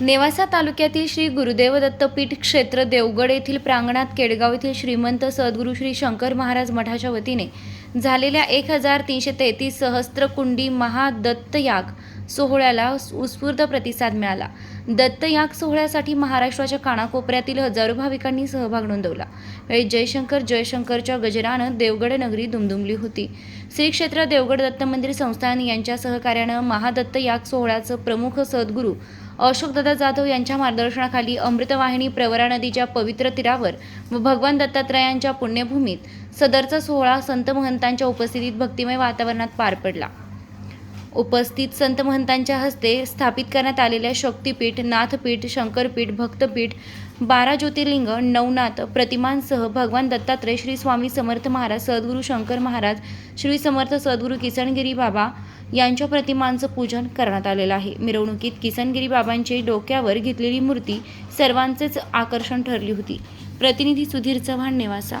नेवासा तालुक्यातील श्री गुरुदेव दत्तपीठ क्षेत्र देवगड येथील प्रांगणात केडगाव येथील श्रीमंत सद्गुरू श्री शंकर महाराज मठाच्या वतीने झालेल्या एक हजार तीनशे तेहतीस सहस्त्रकुंडी महादत्तयाग सोहळ्याला उत्स्फूर्त प्रतिसाद मिळाला. दत्त याग सोहळ्यासाठी महाराष्ट्राच्या कानाकोपऱ्यातील हजारो भाविकांनी सहभाग नोंदवला. वेळी जयशंकर जयशंकरच्या गजरानं देवगड नगरी दुमदुमली होती. श्री क्षेत्र देवगड दत्त मंदिर संस्थान यांच्या सहकार्यानं महादत्त याग सोहळ्याचं प्रमुख सद्गुरू अशोकदादा जाधव यांच्या मार्गदर्शनाखाली अमृतवाहिनी प्रवरा नदीच्या पवित्र तीरावर व भगवान दत्तात्रयांच्या पुण्यभूमीत सदरचा सोहळा संत महंतांच्या उपस्थितीत भक्तिमय वातावरणात पार पडला. उपस्थित संत महंतांच्या हस्ते स्थापित करण्यात आलेल्या शक्तीपीठ नाथपीठ शंकरपीठ भक्तपीठ बारा ज्योतिर्लिंग नवनाथ प्रतिमांसह भगवान दत्तात्रय श्री स्वामी समर्थ महाराज सद्गुरू शंकर महाराज श्री समर्थ सद्गुरू किसनगिरी बाबा यांच्या प्रतिमांचं पूजन करण्यात आलेलं आहे. मिरवणुकीत किसनगिरी बाबांचे डोक्यावर घेतलेली मूर्ती सर्वांचेच आकर्षण ठरली होती. प्रतिनिधी सुधीर चव्हाण नेवासा.